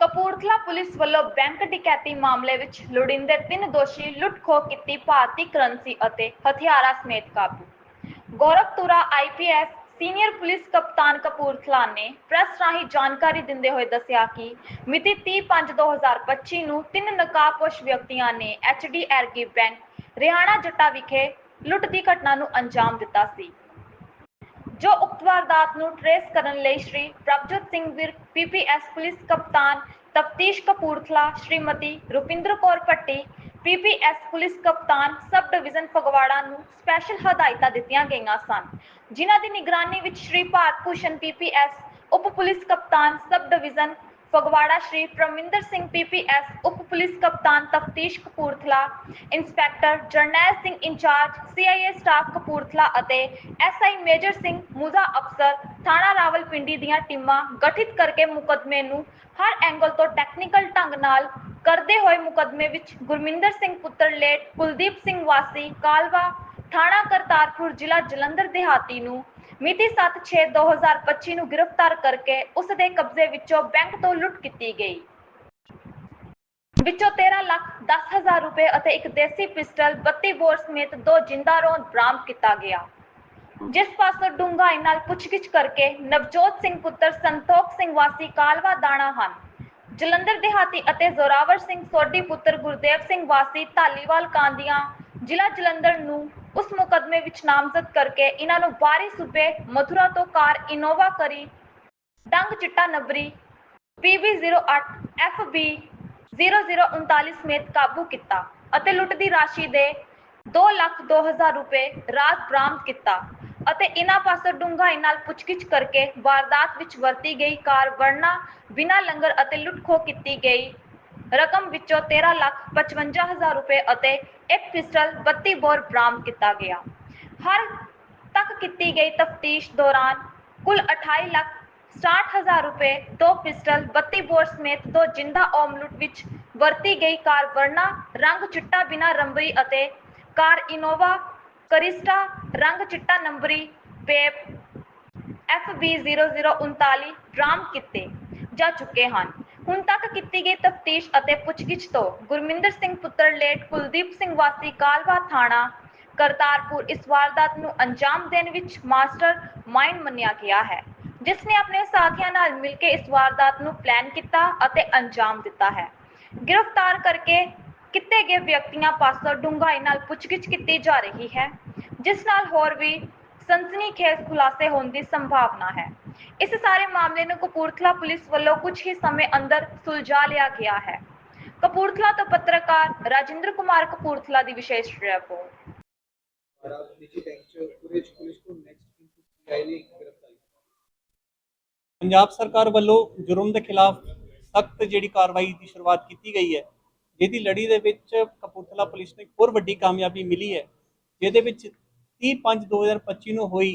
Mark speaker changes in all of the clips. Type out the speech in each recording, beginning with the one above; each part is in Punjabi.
Speaker 1: ਕਪੂਰਥਲਾ ਪੁਲਿਸ ਵੱਲੋਂ ਬੈਂਕ ਡਕੈਤੀ ਮਾਮਲੇ ਵਿੱਚ ਲੋੜੀਂਦੇ ਤਿੰਨ ਦੋਸ਼ੀ ਲੁੱਟ-ਖੋਹ ਕੀਤੀ ਭਾਰਤੀ ਕਰੰਸੀ ਅਤੇ ਹਥਿਆਰਾਂ ਸਮੇਤ ਕਾਬੂ। ਗੌਰਵ ਆਈਪੀਐਸ ਸੀਨੀਅਰ ਪੁਲਿਸ ਕਪਤਾਨ ਕਪੂਰਥਲਾ ਨੇ ਪ੍ਰੈਸ ਰਾਹੀਂ ਜਾਣਕਾਰੀ ਦਿੰਦੇ ਹੋਏ ਦੱਸਿਆ ਕਿ ਮਿਤੀ 30/5/2025 ਨੂੰ ਤਿੰਨ ਨਕਾਬਪੋਸ਼ ਵਿਅਕਤੀਆਂ ਨੇ ਐਚਡੀਐਰਗੀ ਬੈਂਕ ਰਿਹਾਣਾ ਜੱਟਾ ਵਿਖੇ ਲੁੱਟ ਦੀ ਘਟਨਾ ਨੂੰ ਅੰਜਾਮ ਦਿੱਤਾ ਸੀ। ਜੋ ਉਕਤ ਵਾਰਦਾਤ ਨੂੰ ਟਰੇਸ ਕਰਨ ਲਈ ਸ਼੍ਰੀ ਪ੍ਰਭਜੋਤ ਸਿੰਘ ਵਿਰਕ ਪੀਪੀਐਸ ਪੁਲਿਸ ਕਪਤਾਨ ਤਫਤੀਸ਼ ਕਪੂਰਥਲਾ, ਸ਼੍ਰੀਮਤੀ ਰੁਪਿੰਦਰ ਕੌਰ ਭੱਟੀ ਪੀਪੀਐਸ ਪੁਲਿਸ ਕਪਤਾਨ ਸਬ ਡਿਵੀਜ਼ਨ ਫਗਵਾੜਾ ਨੂੰ ਸਪੈਸ਼ਲ ਹਦਾਇਤਾਂ ਦਿੱਤੀਆਂ ਗਈਆਂ ਸਨ, ਜਿਨ੍ਹਾਂ ਦੀ ਨਿਗਰਾਨੀ ਵਿੱਚ ਸ਼੍ਰੀ ਭਾਰਤ ਭੂਸ਼ਣ ਪੀਪੀਐਸ ਉਪ ਪੁਲਿਸ ਕਪਤਾਨ sub division Phagwara Shri Parminder Singh PPS ਉਪ ਪੁਲਿਸ ਕਪਤਾਨ ਤਫਤੀਸ਼ Kapurthala, inspector Jarnail Singh incharge CIA staff Kapurthala ਅਤੇ ਐਸਆਈ ਮੇਜਰ ਸਿੰਘ ਮੁਜ਼ਾ ਅਫਸਰ ਥਾਣਾ ਰਾਵਲਪਿੰਡੀ ਦੀਆਂ ਟੀਮਾਂ ਗਠਿਤ ਕਰਕੇ ਮੁਕਦਮੇ ਨੂੰ ਹਰ ਐਂਗਲ ਤੋਂ ਟੈਕਨੀਕਲ ਢੰਗ ਨਾਲ ਕਰਦੇ ਹੋਏ ਮੁਕਦਮੇ ਵਿੱਚ ਗੁਰਮਿੰਦਰ ਸਿੰਘ ਪੁੱਤਰ ਲੇਟ ਕੁਲਦੀਪ ਸਿੰਘ ਵਾਸੀ ਕਾਲਵਾ, ਥਾਣਾ ਕਰਤਾਰਪੁਰ ਜ਼ਿਲ੍ਹਾ ਜਲੰਧਰ ਦਿਹਾਤੀ ਨੂੰ ਮਿਤੀ 7/6/2025 ਨੂੰ ਗ੍ਰਿਫਤਾਰ ਕਰਕੇ ਉਸ ਦੇ ਕਬਜ਼ੇ ਵਿੱਚੋਂ ਬੈਂਕ ਤੋਂ ਲੁੱਟ ਕੀਤੀ ਗਈ। ਵਿੱਚੋਂ 13 ਲੱਖ 10 ਰੁਪਏ ਅਤੇ ਇੱਕ ਦੇਸੀ ਪਿਸਟਲ 32 ਬੋਰ ਸਮੇਤ ਦੋ ਜਿੰਦਾ ਰੌਂਦ ਬਰਾਮਦ ਕੀਤਾ ਗਿਆ। ਜਿਸ ਪਾਸੋਂ ਡੂੰਘਾਈ ਨਾਲ ਪੁੱਛਗਿੱਛ ਕਰਕੇ ਨਵਜੋਤ ਸਿੰਘ ਪੁੱਤਰ ਸੰਤੋਖ ਸਿੰਘ ਵਾਸੀ ਕਾਲਵਾ ਦਾਣਾ ਹਨ। ਜਲੰਧਰ ਦਿਹਾਤੀ ਅਤੇ ਜ਼ੋਰਾਵਰ ਸਿੰਘ ਸੋਢੀ ਪੁੱਤਰ ਗੁਰਦੇਵ ਸਿੰਘ ਵਾਸੀ ਧਾਲੀਵਾਲ ਕਾਂਦੀਆਂ ਜ਼ਿਲ੍ਹਾ ਜਲੰਧਰ ਨੂੰ ਉਸ ਮੁਕਦਮੇ ਵਿੱਚ ਨਾਮਜ਼ਦ ਕਰਕੇ ਇਹਨਾਂ ਨੂੰ ਬਾਰੀ ਸੂਬੇ ਮਥੁਰਾ ਤੋਂ ਕਾਰ ਇਨੋਵਾ ਕਰੀ, ਡੰਗ ਚਿੱਟਾ ਨੰਬਰੀ PB08 FB 0039 ਸਮੇਤ ਕਾਬੂ ਕੀਤਾ ਅਤੇ ਲੁੱਟ ਦੀ ਰਾਸ਼ੀ ਦੇ 2 ਲੱਖ 2000 ਰੁਪਏ ਰਾਤ ਬਰਾਮਦ ਕੀਤਾ ਅਤੇ ਇਹਨਾਂ ਪਾਸੋਂ ਡੂੰਘਾਈ ਨਾਲ ਪੁੱਛਗਿੱਛ ਕਰਕੇ ਵਾਰਦਾਤ ਵਿੱਚ ਵਰਤੀ ਗਈ ਕਾਰ ਵਰਨਾ ਬਿਨਾਂ ਲੰਗਰ ਅਤੇ ਲੁੱਟ-ਖੋਹ ਕੀਤੀ ਗਈ। ਰਕਮ ਵਿੱਚੋਂ 13 ਲੱਖ 55 ਹਜ਼ਾਰ ਰੁਪਏ ਅਤੇ ਇੱਕ ਪਿਸਟਲ 32 ਬੋਰ ਬਰਾਮਦ ਕੀਤਾ ਗਿਆ। ਹਰ ਤੱਕ ਕੀਤੀ ਗਈ ਤਫਤੀਸ਼ ਦੌਰਾਨ ਕੁੱਲ 28 ਲੱਖ 60 ਰੁਪਏ, ਦੋ ਪਿਸਟਲ 32 ਬੋਰ ਸਮੇਤ ਦੋ ਜਿੰਦਾ ਓਮਲੁੱਟ ਵਿੱਚ ਵਰਤੀ ਗਈ ਕਾਰ ਵਰਨਾ ਰੰਗ ਚਿੱਟਾ ਬਿਨਾਂ ਰੰਬਰੀ ਅਤੇ ਕਾਰ ਇਨੋਵਾ ਕਰਿਸਟਾ ਰੰਗ ਚਿੱਟਾ ਨੰਬਰੀ ਪੇਪ FB0039 ਬਰਾਮਦ ਕੀਤੇ ਜਾ ਚੁੱਕੇ ਹਨ। ਹੁਣ ਤੱਕ ਕੀਤੀ ਗਈ ਤਫਤੀਸ਼ ਅਤੇ ਪੁੱਛਗਿੱਛ ਤੋਂ ਗੁਰਮਿੰਦਰ ਸਿੰਘ ਪੁੱਤਰ ਲੇਟ ਕੁਲਦੀਪ ਸਿੰਘ ਵਾਸੀ ਕਾਲਵਾ ਥਾਣਾ ਕਰਤਾਰਪੁਰ ਇਸ ਵਾਰਦਾਤ ਨੂੰ ਅੰਜਾਮ ਦੇਣ ਵਿੱਚ ਮਾਸਟਰ ਮਾਈਂਡ ਮੰਨਿਆ ਗਿਆ ਹੈ, ਜਿਸ ਨੇ ਆਪਣੇ ਸਾਥੀਆਂ ਨਾਲ ਮਿਲ ਕੇ ਇਸ ਵਾਰਦਾਤ ਨੂੰ ਪਲਾਨ ਕੀਤਾ ਅਤੇ ਅੰਜਾਮ ਦਿੱਤਾ ਹੈ। ਗ੍ਰਿਫਤਾਰ ਕਰਕੇ ਕਿਤੇ ਗਏ ਵਿਅਕਤੀਆਂ ਪਾਸੋਂ ਡੂੰਘਾਈ ਨਾਲ ਪੁੱਛਗਿੱਛ ਕੀਤੀ ਜਾ ਰਹੀ ਹੈ, ਜਿਸ ਨਾਲ ਹੋਰ ਵੀ ਸਨਸਨੀਖੇਜ਼ ਖੁਲਾਸੇ ਹੋਣ ਦੀ ਸੰਭਾਵਨਾ ਹੈ। ਇਸ ਸਾਰੇ ਮਾਮਲੇ ਨੂੰ ਕਪੂਰਥਲਾ ਪੁਲਿਸ ਵੱਲੋਂ ਕੁਝ ਹੀ ਸਮੇਂ ਅੰਦਰ ਸੁਲਝਾ ਲਿਆ ਗਿਆ ਹੈ। ਕਪੂਰਥਲਾ ਤੋਂ ਪੱਤਰਕਾਰ ਰਾਜਿੰਦਰ ਕੁਮਾਰ ਕਪੂਰਥਲਾ ਦੀ ਵਿਸ਼ੇਸ਼ ਰਿਪੋਰਟ।
Speaker 2: ਪੰਜਾਬ ਸਰਕਾਰ ਵੱਲੋਂ ਜੁਰਮ ਦੇ ਖਿਲਾਫ ਸਖਤ ਜਿਹੜੀ ਕਾਰਵਾਈ ਦੀ ਸ਼ੁਰੂਆਤ ਕੀਤੀ ਗਈ ਹੈ, ਜਿਹਦੀ ਲੜੀ ਦੇ ਵਿੱਚ ਕਪੂਰਥਲਾ ਪੁਲਿਸ ਨੂੰ ਇੱਕ ਹੋਰ ਵੱਡੀ ਕਾਮਯਾਬੀ ਮਿਲੀ ਹੈ, ਜਿਹਦੇ ਵਿੱਚ 30/5/2025 ਨੂੰ ਹੋਈ।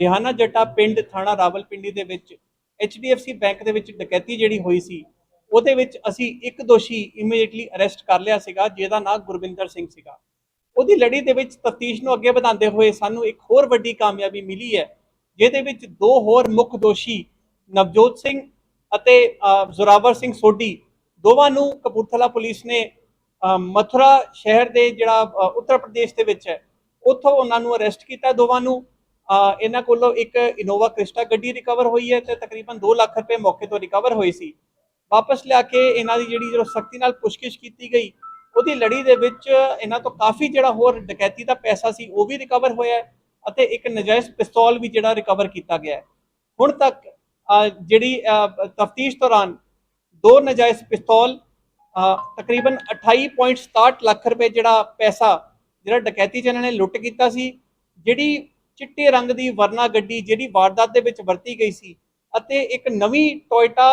Speaker 2: ਰਿਹਾਨਾ ਜੱਟਾ ਪਿੰਡ ਥਾਣਾ ਰਾਵਲਪਿੰਡੀ ਦੇ ਵਿੱਚ HDFC ਬੈਂਕ ਦੇ ਵਿੱਚ ਡਕੈਤੀ ਜਿਹੜੀ ਹੋਈ ਸੀ ਉਹਦੇ ਵਿੱਚ ਅਸੀਂ ਇੱਕ ਦੋਸ਼ੀ ਇਮੀਡੀਏਟਲੀ ਅਰੈਸਟ ਕਰ ਲਿਆ ਸੀਗਾ ਜਿਹਦਾ ਨਾਮ ਗੁਰਵਿੰਦਰ ਸਿੰਘ ਸੀਗਾ। ਉਹਦੀ ਲੜੀ ਦੇ ਵਿੱਚ ਤਫਤੀਸ਼ ਨੂੰ ਅੱਗੇ ਵਧਾਉਂਦੇ ਹੋਏ ਸਾਨੂੰ ਇੱਕ ਹੋਰ ਵੱਡੀ ਕਾਮਯਾਬੀ ਮਿਲੀ ਹੈ ਜਿਹਦੇ ਵਿੱਚ ਦੋ ਹੋਰ ਮੁੱਖ ਦੋਸ਼ੀ ਨਵਜੋਤ ਸਿੰਘ ਅਤੇ ਅ, ਜ਼ੋਰਾਵਰ ਸਿੰਘ ਸੋਢੀ ਦੋਵਾਂ ਨੂੰ ਕਪੂਰਥਲਾ ਪੁਲਿਸ ਨੇ ਮਥੁਰਾ ਸ਼ਹਿਰ ਦੇ ਜਿਹੜਾ ਉੱਤਰ ਪ੍ਰਦੇਸ਼ ਦੇ ਵਿੱਚ ਹੈ ਉੱਥੋਂ ਉਹਨਾਂ ਨੂੰ ਅਰੈਸਟ ਕੀਤਾ ਦੋਵਾਂ ਨੂੰ। ਇਹਨਾਂ ਕੋਲੋਂ ਇੱਕ ਇਨੋਵਾ ਕ੍ਰਿਸਟਾ ਗੱਡੀ ਰਿਕਵਰ ਹੋਈ ਹੈ ਤੇ ਤਕਰੀਬਨ 2 ਲੱਖ ਰੁਪਏ ਮੌਕੇ ਤੋਂ ਰਿਕਵਰ ਹੋਏ ਸੀ। ਵਾਪਸ ਲਿਆ ਕੇ ਇਹਨਾਂ ਦੀ ਜਿਹੜੀ ਜਦੋਂ ਸਖਤੀ ਨਾਲ ਪੁੱਛਗਿੱਛ ਕੀਤੀ ਗਈ ਉਹਦੀ ਲੜੀ ਦੇ ਵਿੱਚ ਇਹਨਾਂ ਤੋਂ ਕਾਫੀ ਜਿਹੜਾ ਹੋਰ ਡਕੈਤੀ ਦਾ ਪੈਸਾ ਸੀ ਉਹ ਵੀ ਰਿਕਵਰ ਹੋਇਆ ਅਤੇ ਇੱਕ ਨਜਾਇਜ਼ ਪਿਸਤੌਲ ਵੀ ਜਿਹੜਾ ਰਿਕਵਰ ਕੀਤਾ ਗਿਆ ਹੈ। ਹੁਣ ਤੱਕ ਜਿਹੜੀ ਤਫਤੀਸ਼ ਦੌਰਾਨ ਦੋ ਨਜਾਇਜ਼ ਪਿਸਤੌਲ ਅ, ਤਕਰੀਬਨ 28.67 ਲੱਖ ਰੁਪਏ ਜਿਹੜਾ ਪੈਸਾ ਜਿਹੜਾ ਡਕੈਤੀ 'ਚ ਨੇ ਲੁੱਟ ਕੀਤਾ ਸੀ, ਜਿਹੜੀ ਚਿੱਟੇ ਰੰਗ ਦੀ ਵਰਨਾ ਗੱਡੀ ਜਿਹੜੀ ਵਾਰਦਾਤ ਦੇ ਵਿੱਚ ਵਰਤੀ ਗਈ ਸੀ ਅਤੇ ਇੱਕ ਨਵੀਂ ਟੋਇਟਾ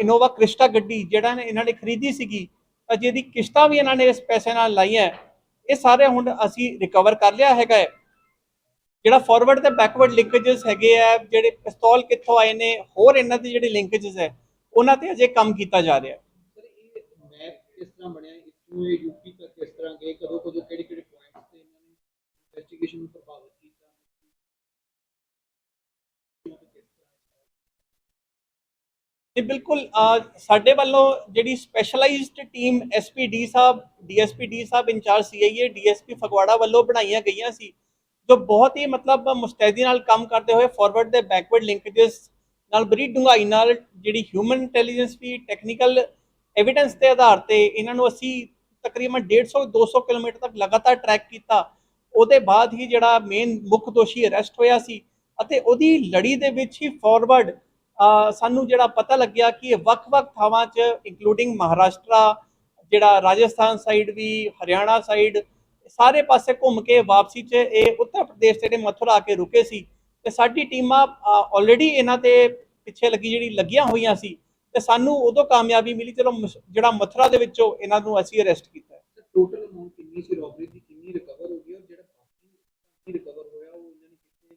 Speaker 2: ਇਨੋਵਾ ਕ੍ਰਿਸਟਾ ਗੱਡੀ ਜਿਹੜਾ ਇਹਨਾਂ ਨੇ ਖਰੀਦੀ ਸੀਗੀ ਜਿਹਦੀ ਕਿਸ਼ਤਾਂ ਵੀ ਇਹਨਾਂ ਨੇ ਇਸ ਪੈਸੇ ਨਾਲ ਲਾਈਆਂ। ਇਹ ਸਾਰੇ ਹੁਣ ਅਸੀਂ ਰਿਕਵਰ ਕਰ ਲਿਆ ਹੈਗਾ ਹੈ। ਜਿਹੜਾ ਫਾਰਵਰਡ ਤੇ ਬੈਕਵਰਡ ਲਿੰਕੇजेस ਹੈਗੇ ਆ, ਜਿਹੜੇ ਪਿਸਤੌਲ ਕਿੱਥੋਂ ਆਏ ਨੇ, ਹੋਰ ਇਹਨਾਂ ਦੇ ਜਿਹੜੇ ਲਿੰਕੇजेस ਹੈ, ਉਹਨਾਂ ਤੇ ਅਜੇ ਕੰਮ ਕੀਤਾ ਜਾ ਰਿਹਾ ਹੈ।
Speaker 3: ਸਰ, ਇਹ ਮੈਪ ਕਿਸ ਤਰ੍ਹਾਂ ਬਣਿਆ? ਇਥੋਂ ਇਹ ਯੂਪੀ ਤੱਕ ਕਿਸ ਤਰ੍ਹਾਂ ਗਏ? ਕਦੋਂ ਕਦੋਂ ਕਿਹੜੀ ਕਿਹੜੀ ਇਨਵੈਸਟੀਗੇਸ਼ਨ ਨੂੰ ਪ੍ਰਭਾਵਿਤ ਕੀਤਾ।
Speaker 2: ਤੇ ਬਿਲਕੁਲ ਸਾਡੇ ਵੱਲੋਂ ਜਿਹੜੀ ਸਪੈਸ਼ਲਾਈਜ਼ਡ ਟੀਮ ਐਸਪੀਡੀ ਸਾਹਿਬ ਡੀਐਸਪੀਡੀ ਸਾਹਿਬ ਇੰਚਾਰਜ ਸੀਆਈਏ ਡੀਐਸਪੀ ਫਗਵਾੜਾ ਵੱਲੋਂ ਬਣਾਈਆਂ ਗਈਆਂ ਸੀ, ਜੋ ਬਹੁਤ ਹੀ ਮਤਲਬ ਮੁਸਤੈਦੀ ਨਾਲ ਕੰਮ ਕਰਦੇ ਹੋਏ ਫਾਰਵਰਡ ਦੇ ਬੈਕਵਰਡ ਲਿੰਕੇजेस ਨਾਲ ਬੜੀ ਡੂੰਘਾਈ ਨਾਲ ਜਿਹੜੀ ਹਿਊਮਨ ਇੰਟੈਲੀਜੈਂਸ ਵੀ ਟੈਕਨੀਕਲ ਐਵੀਡੈਂਸ ਦੇ ਆਧਾਰ ਤੇ ਇਹਨਾਂ ਨੂੰ ਅਸੀਂ ਤਕਰੀਬਨ 150 200 ਕਿਲੋਮੀਟਰ ਤੱਕ ਲਗਾਤਾਰ ਟਰੈਕ ਕੀਤਾ। ਉਹਦੇ ਬਾਅਦ ਹੀ ਜਿਹੜਾ ਮੇਨ ਮੁੱਖ ਦੋਸ਼ੀ ਅਰੈਸਟ ਹੋਇਆ ਸੀ ਅਤੇ ਉਹਦੀ ਲੜੀ ਦੇ ਵਿੱਚ ਹੀ ਫਾਰਵਰਡ ਸਾਨੂੰ ਜਿਹੜਾ ਪਤਾ ਲੱਗਿਆ ਕਿ ਇਹ ਵੱਖ-ਵੱਖ ਥਾਵਾਂ 'ਚ ਇੰਕਲੂਡਿੰਗ ਮਹਾਰਾਸ਼ਟਰਾ, ਜਿਹੜਾ ਰਾਜਸਥਾਨ ਸਾਈਡ ਵੀ, ਹਰਿਆਣਾ ਸਾਈਡ ਸਾਰੇ ਪਾਸੇ ਘੁੰਮ ਕੇ ਵਾਪਸੀ 'ਚ ਇਹ ਉੱਤਰ ਪ੍ਰਦੇਸ਼ ਦੇ ਮਥੁਰਾ ਆ ਕੇ ਰੁਕੇ ਸੀ ਤੇ ਸਾਡੀ ਟੀਮਾਂ ਆਲਰੇਡੀ ਇਹਨਾਂ ਤੇ ਪਿੱਛੇ ਲੱਗੀ ਜਿਹੜੀ ਲੱਗੀਆਂ ਹੋਈਆਂ ਸੀ ਤੇ ਸਾਨੂੰ ਉਦੋਂ ਕਾਮਯਾਬੀ ਮਿਲੀ ਚਲੋ ਜਿਹੜਾ ਮਥੁਰਾ ਦੇ ਵਿੱਚੋਂ ਇਹਨਾਂ ਨੂੰ ਅਸੀਂ ਅਰੈਸਟ ਕੀਤਾ।
Speaker 3: ਟੋਟਲ ਅਮਾਉਂਟ ਕਿੰਨੀ ਸੀ ਰੋਬਰੀ ਦੀ ਕਿੰਨੀ ਰਿਕਵਰ ਹੋ ਗਈ ਔਰ ਜਿਹੜਾ ਬਾਕੀ ਰਿਕਵਰ ਹੋਇਆ ਉਹ ਇਹਨਾਂ ਨੇ ਕਿੱਥੇ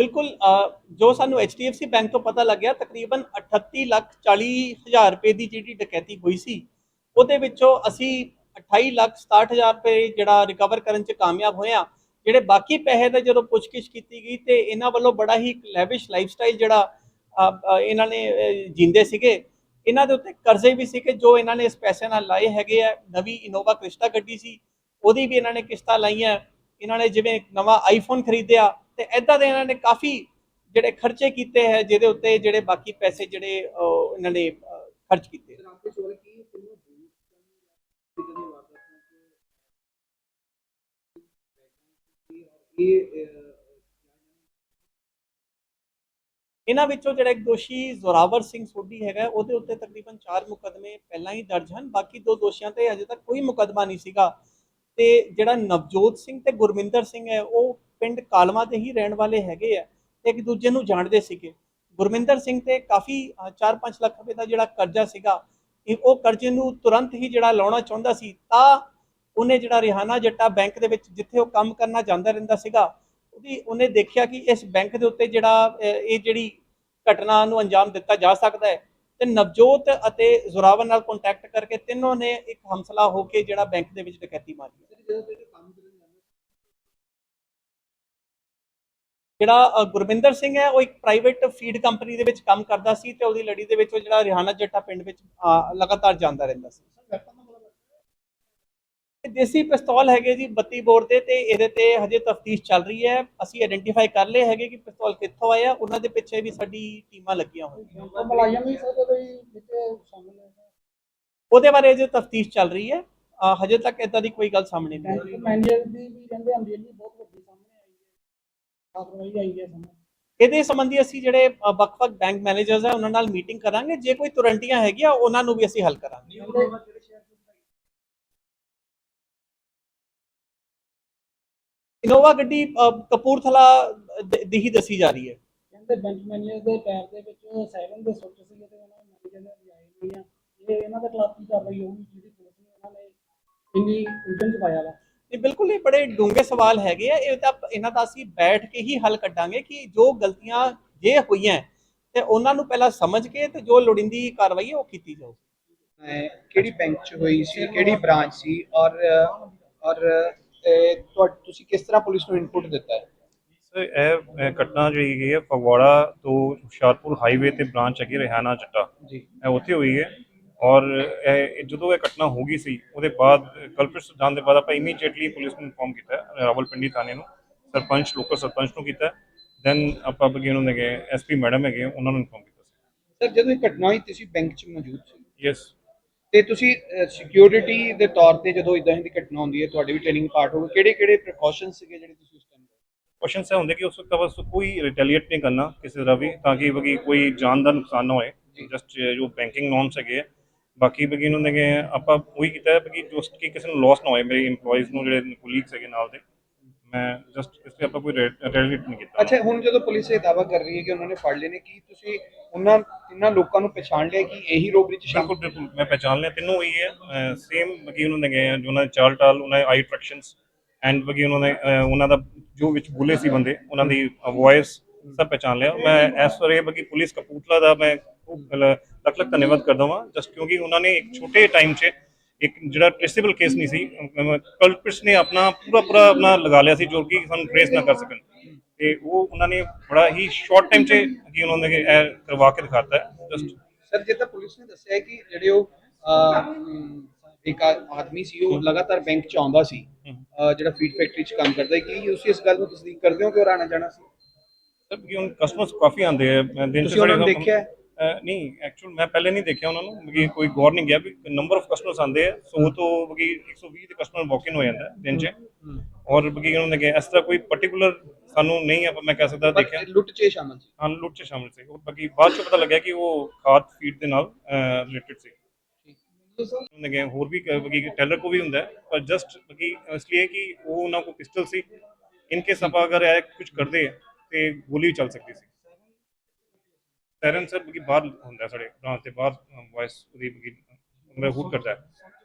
Speaker 2: ਬਿਲਕੁਲ ਜੋ ਸਾਨੂੰ HDFC ਬੈਂਕ ਤੋਂ ਪਤਾ ਲੱਗਿਆ ਤਕਰੀਬਨ 38 ਲੱਖ 40 ਹਜ਼ਾਰ ਰੁਪਏ ਦੀ ਜਿਹੜੀ ਡਕੈਤੀ ਹੋਈ ਸੀ ਉਹਦੇ ਵਿੱਚੋਂ ਅਸੀਂ 28 ਲੱਖ 67 ਹਜ਼ਾਰ ਰੁਪਏ ਜਿਹੜਾ ਰਿਕਵਰ ਕਰਨ 'ਚ ਕਾਮਯਾਬ ਹੋਏ ਹਾਂ। ਜਿਹੜੇ ਬਾਕੀ ਪੈਸੇ ਦਾ ਜਦੋਂ ਪੁੱਛਗਿੱਛ ਕੀਤੀ ਗਈ ਤੇ ਇਹਨਾਂ ਵੱਲੋਂ ਬੜਾ ਹੀ ਲੈਵਿਸ਼ ਲਾਈਫਸਟਾਈਲ ਜਿਹੜਾ ਇਹਨਾਂ ਨੇ ਅ, ਜੀਂਦੇ ਸੀਗੇ। ਇਹਨਾਂ ਦੇ ਉੱਤੇ ਕਰਜ਼ੇ ਵੀ ਸੀਗੇ ਜੋ ਇਹਨਾਂ ਨੇ ਇਸ ਪੈਸੇ ਨਾਲ ਲਾਏ ਹੈਗੇ ਆ। ਨਵੀਂ ਇਨੋਵਾ ਕ੍ਰਿਸਟਾ ਗੱਡੀ ਸੀ ਉਹਦੀ ਵੀ ਇਹਨਾਂ ਨੇ ਕਿਸ਼ਤਾਂ ਲਾਈਆਂ। ਇਹਨਾਂ ਨੇ ਜਿਵੇਂ ਨਵਾਂ ਆਈਫੋਨ ਖਰੀਦਿਆ ਤੇ ਐਦਾਂ ਦੇ ਇਹਨਾਂ ਨੇ ਕਾਫੀ ਜਿਹੜੇ ਖਰਚੇ ਕੀਤੇ ਹੈ ਜਿਹਦੇ ਉੱਤੇ ਜਿਹੜੇ ਬਾਕੀ ਪੈਸੇ ਜਿਹੜੇ ਇਹਨਾਂ ਨੇ ਖਰਚ ਕੀਤੇ ਇਹਨਾਂ ਵਿੱਚੋਂ ਜਿਹੜਾ ਇੱਕ ਦੋਸ਼ੀ ਜ਼ੋਰਾਵਰ ਸਿੰਘ ਸੋਢੀ ਹੈਗਾ ਉਹਦੇ ਉੱਤੇ ਤਕਰੀਬਨ 4 ਮੁਕਦਮੇ ਪਹਿਲਾਂ ਹੀ ਦਰਜ ਹਨ। ਬਾਕੀ ਦੋ ਦੋਸ਼ੀਆਂ ਤੇ ਅਜੇ ਤੱਕ ਕੋਈ ਮੁਕਦਮਾ ਨਹੀਂ ਸੀਗਾ। ਤੇ ਜਿਹੜਾ ਨਵਜੋਤ ਸਿੰਘ ਤੇ ਗੁਰਮਿੰਦਰ ਸਿੰਘ ਹੈ ਉਹ ਪਿੰਡ ਕਾਲਵਾ ਦੇ ਹੀ ਰਹਿਣ ਵਾਲੇ ਹੈਗੇ ਆ ਤੇ ਇੱਕ ਦੂਜੇ ਨੂੰ ਜਾਣਦੇ ਸੀਗੇ। ਗੁਰਮਿੰਦਰ ਸਿੰਘ ਤੇ ਕਾਫੀ 4-5 ਲੱਖ ਰੁਪਏ ਦਾ ਜਿਹੜਾ ਕਰਜ਼ਾ ਸੀਗਾ ਉਹ ਕਰਜ਼ੇ ਨੂੰ ਤੁਰੰਤ ਹੀ ਜਿਹੜਾ ਲਾਉਣਾ ਚਾਹੁੰਦਾ ਸੀ, ਤਾਂ ਉਹਨੇ ਜਿਹੜਾ ਰਿਹਾਨਾ ਜੱਟਾ ਬੈਂਕ ਦੇ ਵਿੱਚ ਜਿੱਥੇ ਉਹ ਕੰਮ ਕਰਨਾ ਜਾਂਦਾ ਰਹਿੰਦਾ ਸੀਗਾ, ਉਹਦੀ, ਉਹਨੇ ਦੇਖਿਆ ਕਿ ਇਸ ਬੈਂਕ ਦੇ ਉੱਤੇ ਜਿਹੜਾ ਇਹ ਜਿਹੜੀ ਘਟਨਾ ਨੂੰ ਅੰਜਾਮ ਦਿੱਤਾ ਜਾ ਸਕਦਾ ਹੈ, ਤੇ ਨਵਜੋਤ ਅਤੇ ਜ਼ੋਰਾਵਰ ਨਾਲ ਕੰਟੈਕਟ ਕਰਕੇ ਤਿੰਨੋਂ ਨੇ ਇੱਕ ਹਮਸਲਾ ਹੋ ਕੇ ਜਿਹੜਾ ਬੈਂਕ ਦੇ ਵਿੱਚ ਡਕੈਤੀ ਮਾਰੀ ਜਿਹੜਾ ਗੁਰਵਿੰਦਰ ਸਿੰਘ ਹੈ ਉਹ ਇੱਕ ਪ੍ਰਾਈਵੇਟ ਫੀਡ ਕੰਪਨੀ ਦੇ ਵਿੱਚ ਕੰਮ ਕਰਦਾ ਸੀ ਤੇ ਉਹਦੀ ਲੜੀ ਦੇ ਵਿੱਚ ਉਹ ਜਿਹੜਾ ਰਿਹਾਨਾ ਜੱਟਾ ਪਿੰਡ ਵਿੱਚ ਲਗਾਤਾਰ ਜਾਂਦਾ ਰਹਿੰਦਾ ਸੀ। ਦੇਸੀ ਪਿਸਤੌਲ ਹੈਗੇ ਜੀ 32 ਬੋਰ ਦੇ ਤੇ ਇਹਦੇ ਤੇ ਹਜੇ ਤਫਤੀਸ਼ ਚੱਲ ਰਹੀ ਹੈ। ਅਸੀਂ ਆਇਡੈਂਟੀਫਾਈ ਕਰ ਲਏ ਹੈਗੇ ਕਿ ਪਿਸਤੌਲ ਕਿੱਥੋਂ ਆਇਆ ਉਹਨਾਂ ਦੇ ਪਿੱਛੇ ਵੀ ਸਾਡੀ ਟੀਮਾਂ ਲੱਗੀਆਂ ਹੋਈਆਂ।
Speaker 3: ਉਹ ਮਲਾਜ਼ਮ ਵੀ ਸਰ ਕੋਈ ਵਿੱਚ ਸ਼ਾਮਲ ਹੈ।
Speaker 2: ਉਹਦੇ ਬਾਰੇ ਜੇ ਤਫਤੀਸ਼ ਚੱਲ ਰਹੀ ਹੈ। ਹਜੇ ਤੱਕ ਇਦਾਂ ਦੀ ਕੋਈ ਗੱਲ ਸਾਹਮਣੇ ਨਹੀਂ ਆਈ।
Speaker 3: ਮੈਨੇਜਰ ਦੀ ਵੀ ਕਹਿੰਦੇ ਅੰਦੇਲੀ ਬਹੁਤ ਕਾਰਵਾਈ ਆਈ ਹੈ ਸਾਹਮਣੇ
Speaker 2: ਇਹਦੇ ਸੰਬੰਧੀ ਅਸੀਂ ਜਿਹੜੇ ਵੱਖ-ਵੱਖ ਬੈਂਕ ਮੈਨੇਜਰਸ ਆ ਉਹਨਾਂ ਨਾਲ ਮੀਟਿੰਗ ਕਰਾਂਗੇ। ਜੇ ਕੋਈ ਤੁਰੰਟੀਆਂ ਹੈਗੀਆਂ ਉਹਨਾਂ ਨੂੰ ਵੀ ਅਸੀਂ ਹੱਲ ਕਰਾਂਗੇ। ਇਨੋਵਾ ਗੱਡੀ ਕਪੂਰਥਲਾ ਦ- ਹੀ ਦੱਸੀ ਜਾ ਰਹੀ ਹੈ।
Speaker 3: ਕਹਿੰਦੇ ਬੈਂਕ ਮੈਨੇਜਰ ਦੇ ਪੈਰ ਦੇ ਵਿੱਚ ਸੈਵਨ ਦੇ ਸੁੱਟ ਸੀਗੇ ਤੇ ਉਹਨਾਂ ਨੇ ਮੈਨੇਜਰ ਨੇ ਲਿਆਏ ਨਹੀਂ ਆ। ਇਹ ਇਹਨਾਂ ਦੇ ਖਿਲਾਫ ਕੀ ਕਾਰਵਾਈ ਹੋਊਗੀ ਜਿਹੜੀ ਪੁਲਿਸ ਨੇ ਉਹਨਾਂ ਨੇ ਇੰਨੀ ਉਲਝਣ ਚ ਪਾਇਆ ਵਾ?
Speaker 2: ਇਹ ਬਿਲਕੁਲ ਇਹ ਬੜੇ ਡੂੰਘੇ ਸਵਾਲ ਹੈਗੇ ਆ ਇਹ ਤਾਂ ਇਹਨਾਂ ਦਾ ਅਸੀਂ ਬੈਠ ਕੇ ਹੀ ਹੱਲ ਕੱਢਾਂਗੇ ਕਿ ਜੋ ਗਲਤੀਆਂ ਜੇ ਹੋਈਆਂ ਤੇ ਉਹਨਾਂ ਨੂੰ ਪਹਿਲਾਂ ਸਮਝ ਕੇ ਤੇ ਜੋ ਲੋੜੀਂਦੀ ਕਾਰਵਾਈ ਹੈ ਉਹ ਕੀਤੀ ਜਾਊ।
Speaker 4: ਕਿਹੜੀ ਬੈਂਕ ਚ ਹੋਈ ਸੀ ਕਿਹੜੀ ਬ੍ਰਾਂਚ ਸੀ ਔਰ ਔਰ ਤੁਸੀਂ ਕਿਸ ਤਰ੍ਹਾਂ ਪੁਲਿਸ ਨੂੰ ਇਨਪੁਟ ਦਿੱਤਾ ਹੈ?
Speaker 5: ਸਰ ਇਹ ਇਹ ਘਟਨਾ ਜਿਹੜੀ ਹੈਗੀ ਹੈ ਫਗਵਾੜਾ ਤੋਂ ਹੁਸ਼ਿਆਰਪੁਰ ਹਾਈਵੇ ਤੇ ਬ੍ਰਾਂਚ ਹੈਗੀ ਰਿਹਾਨਾ ਚੱਟਾ
Speaker 4: ਜੀ।
Speaker 5: ਇਹ ਉੱਥੇ ਹੋਈ ਹੈ। ਔਰ ਇਹ ਜਦੋਂ ਇਹ ਘਟਨਾ ਹੋ ਗਈ ਸੀ ਉਹਦੇ ਬਾਅਦ ਕਲਪਿਤ ਜਾਣ ਦੇ ਬਾਅਦ ਆਪਾਂ ਇਮੀਡੀਏਟਲੀ ਪੁਲਿਸ ਨੂੰ ਇਨਫੋਰਮ ਕੀਤਾ ਰਾਵਲਪਿੰਡੀ ਥਾਣੇ ਨੂੰ ਸਰਪੰਚ ਲੋਕਲ ਸਰਪੰਚ ਨੂੰ ਕੀਤਾ ਦੈਨ ਆਪਾਂ ਬਗੇ ਉਹਨਾਂ ਨੇ ਗਏ ਐਸਪੀ ਮੈਡਮ ਹੈਗੇ ਉਹਨਾਂ ਨੂੰ ਇਨਫੋਰਮ ਕੀਤਾ
Speaker 4: ਸਰ ਜਦੋਂ ਇਹ ਘਟਨਾ ਹੋਈ ਤੁਸੀਂ ਬੈਂਕ 'ਚ ਮੌਜੂਦ ਸੀ?
Speaker 5: ਯੈਸ
Speaker 4: ਤੇ ਤੁਸੀਂ ਸਿਕਿਉਰਿਟੀ ਦੇ ਤੌਰ ਤੇ ਜਦੋਂ ਇਦਾਂ ਦੀ ਘਟਨਾ ਹੁੰਦੀ ਹੈ ਤੁਹਾਡੇ ਵੀ ਟ੍ਰੇਨਿੰਗ ਪਾਰਟ ਹੋਵੇ ਕਿਹੜੇ ਕਿਹੜੇ ਪ੍ਰੀਕਾਸ਼ਨਸ ਸੀਗੇ ਜਿਹੜੇ ਤੁਸੀਂ ਉਸ ਟਾਈਮ
Speaker 5: ਕੁਐਸਚਨ ਸੇ ਹੁੰਦੇ ਕਿ ਉਸ ਵਕਤ ਬਸ ਕੋਈ ਰਿਟੈਲੀਏਟ ਨਹੀਂ ਕਰਨਾ ਕਿਸੇ ਤਰ੍ਹਾਂ ਵੀ ਤਾਂ ਕਿ ਕੋਈ ਜਾਨ ਦਾ ਨੁਕਸਾਨ ਨਾ ਹੋਏ ਜਸਟ ਜੋ ਬੈਂਕਿੰਗ ਨੋਰਮਸ ਹੈਗੇ ਬਾਕੀ ਬਗੀ ਨੂੰ ਨੇ ਆਪਾਂ ਉਹੀ ਕੀਤਾ ਹੈ ਕਿ ਜਸਟ ਕਿ ਕਿਸੇ ਨੂੰ ਲਾਸ ਨਾ ਹੋਏ ਮੇਰੇ EMPLOYEES ਨੂੰ ਜਿਹੜੇ ਕੋਲੀਗਸ ਹੈਗੇ ਨਾਲ ਦੇ। ਮੈਂ ਜਸਟ ਇਸ ਤੇ ਆਪਾਂ ਕੋਈ ਰਿਟੈਲੀਏਟ ਨਹੀਂ ਕੀਤਾ।
Speaker 4: ਅੱਛਾ ਹੁਣ ਜਦੋਂ ਪੁਲਿਸ ਇਹ ਦਾਅਵਾ ਕਰ ਰਹੀ ਹੈ ਕਿ ਉਹਨਾਂ ਨੇ ਫੜ ਲਏ ਨੇ ਕੀ ਤੁਸੀਂ ਉਹਨਾਂ ਇਹਨਾਂ ਲੋਕਾਂ ਨੂੰ ਪਛਾਣ ਲਿਆ ਕਿ ਇਹੀ ਰੋਬਰੀ ਚ ਸ਼ਾਮਲ
Speaker 5: ਬਿਲਕੁਲ ਮੈਂ ਪਹਿਚਾਨ ਲਿਆ ਤਿੰਨੋਂ ਹੀ। ਹੈ ਸੇਮ ਬਗੀ ਉਹਨਾਂ ਗਏ ਆ, ਜੋ ਉਹਨਾਂ ਦੇ ਚਾਲ ਟਾਲ ਉਹਨਾਂ ਦੇ ਆਈ ਟ੍ਰੈਕਸ਼ਨਸ ਐਂਡ ਬਗੀ ਉਹਨਾਂ ਅਹ, ਉਹਨਾਂ ਦਾ ਜੋ ਵਿੱਚ ਬੁਲੇ ਸੀ ਬੰਦੇ ਉਹਨਾਂ ਦੀ ਵੌਇਸ ਸਭ ਪਹਿਚਾਨ ਲਿਆ। ਮੈਂ ਐਸ ਪਰ ਇਹ ਬਗੀ ਪੁਲਿਸ ਕਪੂਰਥਲਾ ਦਾ ਮੈਂ ਲੱਖ ਲੱਖ ਧੰਨਵਾਦ ਕਰਦਾ ਹਾਂ ਜਸਟ ਕਿਉਂਕਿ ਉਹਨਾਂ ਨੇ ਇੱਕ ਛੋਟੇ ਟਾਈਮ 'ਚ ਇੱਕ ਜਿਹੜਾ ਟ੍ਰੇਸੇਬਲ ਕੇਸ ਨਹੀਂ ਸੀ ਕਲਪਿਟਸ ਨੇ ਆਪਣਾ ਪੂਰਾ ਪੂਰਾ ਆਪਣਾ ਲਗਾ ਲਿਆ ਸੀ ਜੋ ਕਿ ਸਾਨੂੰ ਟ੍ਰੇਸ ਨਾ ਕਰ ਸਕਣ। ਤੇ ਉਹ ਉਹਨਾਂ ਨੇ ਬੜਾ ਹੀ ਸ਼ਾਰਟ ਟਾਈਮ 'ਚ ਕਿ ਉਹਨਾਂ ਨੇ ਇਹ ਕਰਵਾ ਕੇ ਦਿਖਾਤਾ ਜਸਟ
Speaker 4: ਸਰ ਜਿੱਦਾਂ ਪੁਲਿਸ ਨੇ ਦੱਸਿਆ ਹੈ ਕਿ ਜਿਹੜੇ ਉਹ ਇੱਕ ਆਦਮੀ ਸੀ ਉਹ ਲਗਾਤਾਰ ਬੈਂਕ ਚ ਆਉਂਦਾ ਸੀ ਜਿਹੜਾ ਫੀਡ ਫੈਕਟਰੀ ਚ ਕੰਮ ਕਰਦਾ ਹੈ। ਕੀ ਤੁਸੀਂ ਇਸ ਗੱਲ ਨੂੰ ਤਸਦੀਕ ਕਰਦੇ ਹੋ ਕਿ ਉਹ ਆਣਾ ਜਾਣਾ ਸੀ?
Speaker 5: ਸਭ ਕਿ ਹੁਣ ਕਸਟਮਰਸ ਕਾਫੀ ਆਉਂਦੇ ਆ ਦਿਨ 'ਚ
Speaker 4: ਦੇਖਿਆ
Speaker 5: ਨਹੀਂ ਐਕਚੁਅਲ ਮੈਂ ਪਹਿਲੇ ਨਹੀਂ ਦੇਖਿਆ ਉਹਨਾਂ ਨੂੰ ਕਿ ਕੋਈ ਗੌਰ ਨਹੀਂ ਗਿਆ ਵੀ ਨੰਬਰ ਆਫ ਕਸਟਮਰਸ ਆਉਂਦੇ ਆ 100 ਤੋਂ ਕਿ 120 ਦੇ ਕਸਟਮਰ ਵਾਕ ਇਨ ਹੋ ਜਾਂਦਾ ਦਿਨ 'ਚ। ਔਰ ਬਕੀ ਉਹਨਾਂ ਨੇ ਕਿਹਾ ਇਸ ਤਰ੍ਹਾਂ ਕੋਈ ਪਾਰਟਿਕੂਲਰ ਸਾਨੂੰ ਨਹੀਂ ਆਪਾਂ ਮੈਂ ਕਹਿ ਸਕਦਾ ਦੇਖਿਆ।
Speaker 4: ਲੁੱਟ ਚ ਸ਼ਾਮਲ ਸੀ।
Speaker 5: ਹਾਂ ਲੁੱਟ 'ਚ ਸ਼ਾਮਿਲ ਸੀ। ਉਹ ਬਾਕੀ ਬਾਅਦ 'ਚ ਪਤਾ ਲੱਗਿਆ ਕਿ ਉਹ ਖਾਦ ਫੀਡ ਦੇ ਨਾਲ ਰਿਲੇਟਡ ਸੀ। ਉਹਨਾਂ ਨੇ ਹੋਰ ਵੀ ਬਕੀ ਟੈਲਰ ਕੋ ਵੀ ਹੁੰਦਾ ਪਰ ਜਸਟ ਬਕੀ ਇਸ ਲਈ ਕਿ ਉਹ ਉਹਨਾਂ ਕੋ ਪਿਸਟਲ ਸੀ। ਇਨ ਕੇਸ ਆਪਾਂ ਅਗਰ ਇਹ ਕੁਝ ਕਰਦੇ ਤੇ ਗੋਲੀ ਵੀ ਚੱਲ ਸਕਦੀ ਸੀ। ਸੈਰਨ ਸਰ ਬਕੀ ਬਾਹਰ ਹੁੰਦਾ ਹੈ ਸਾਡੇ ਬ੍ਰਾਂਚ ਦੇ ਬਾਹਰ ਵਾਇਸ ਉਹਦੀ ਮੈਂ ਹੂਟ ਕਰਦਾ ਹੈ।